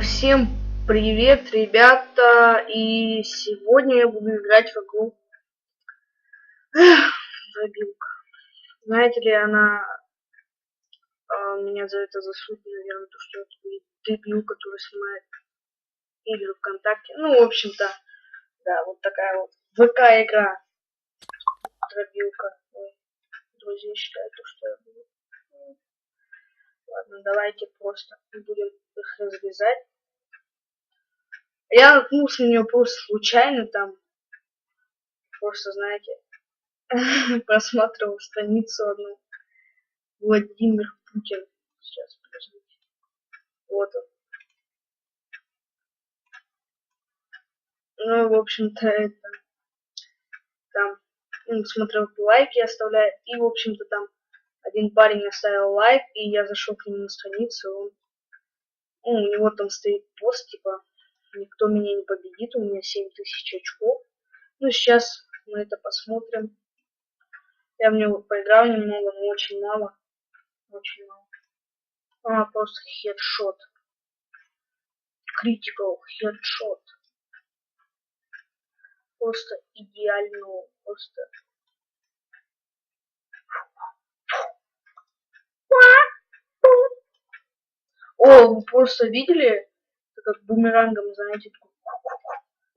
Всем привет, ребята! И сегодня я буду играть в игру Забилка. Знаете ли, она а, меня за это засудит, наверное, то, что это будет дебил, который снимает игры ВКонтакте. Ну, в общем-то, да, вот такая вот ВК-игра. Дробилка. Друзья считают, что я. Ладно, давайте просто будем их развязать. Я наткнулся на нее просто случайно там. Просто, знаете, просматривал страницу одну. Владимир Путин. Сейчас, подождите. Вот он. Ну, в общем-то, это... Там, ну, смотрел, лайки оставляет. И, в общем-то, там один парень оставил лайк, и я зашел к нему на страницу, он, ну, у него там стоит пост, типа, никто меня не победит, у меня 7000 очков. Ну, сейчас мы это посмотрим. Я в него поиграл немного, но очень мало. Очень мало. А, просто хедшот. Critical хедшот. Просто идеально, просто О, вы просто видели? Как бумерангом, знаете,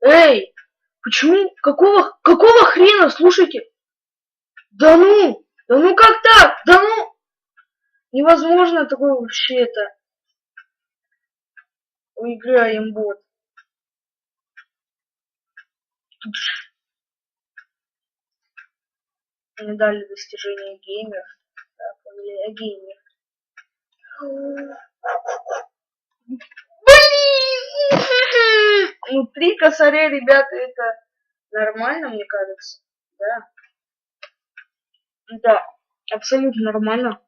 Эй! Почему? Какого, какого хрена? Слушайте! Да ну! Да ну как так? Да ну! Невозможно такое вообще это. У игры Аймбот. Мне дали достижение геймер. Так, фамилия геймер. Блин! Ну, три косаря, ребята, это нормально, мне кажется. Да. Да, абсолютно нормально.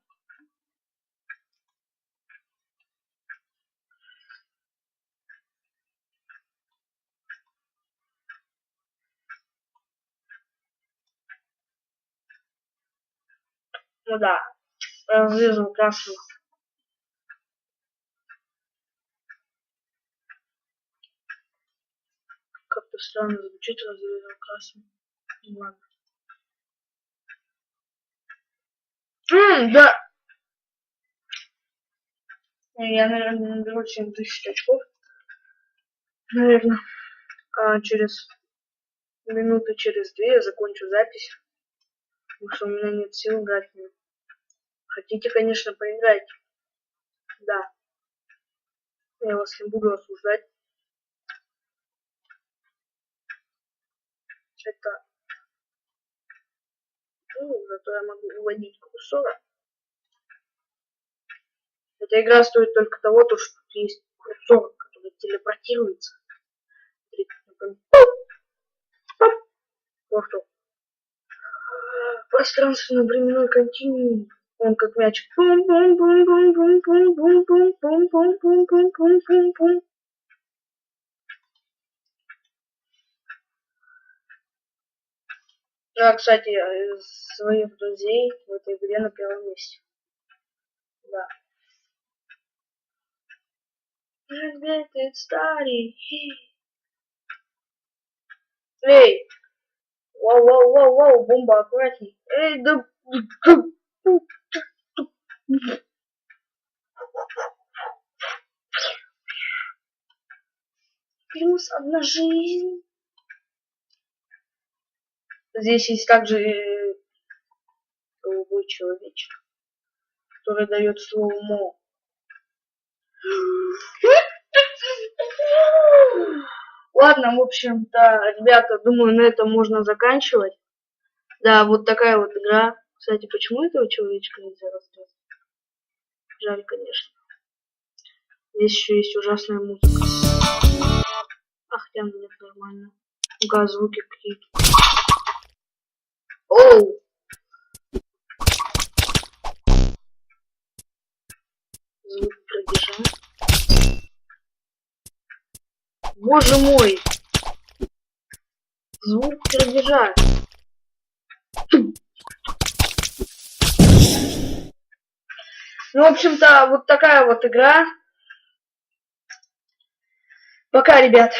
Ну да, разрезал красную. Как-то странно звучит, разрезал красным. Ну ладно. Ммм, да. Я, наверное, наберу 7 тысяч очков. Наверное. А через минуты через две я закончу запись. Потому что у меня нет сил играть. Хотите, конечно, поиграть. Да. Я вас не буду осуждать. Это ну, зато я могу уводить курсора. Эта игра стоит только того, то, что тут есть курсор, который телепортируется. Пространственно-временной континуум. Он как мяч. Бум-бум-бум-бум-бум-бум-бум-бум-бум-бум-бум-бум. Да, кстати, из своих друзей в этой игре на первом месте. Да. Разбитый старый. Эй! Воу, воу, воу, воу, бомба, аккуратней. Эй, да... Плюс одна жизнь. Здесь есть также голубой человечек, который дает слово мо. Ладно, в общем-то, ребята, думаю, на этом можно заканчивать. Да, вот такая вот игра. Кстати, почему этого человечка нельзя раздать? Жаль, конечно. Здесь еще есть ужасная музыка. Ах, хотя нет, нормально. Ну-ка, звуки какие-то. Оу! Звук пробежал. Боже мой! Звук пробежал. Ну, в общем-то, вот такая вот игра. пока ребят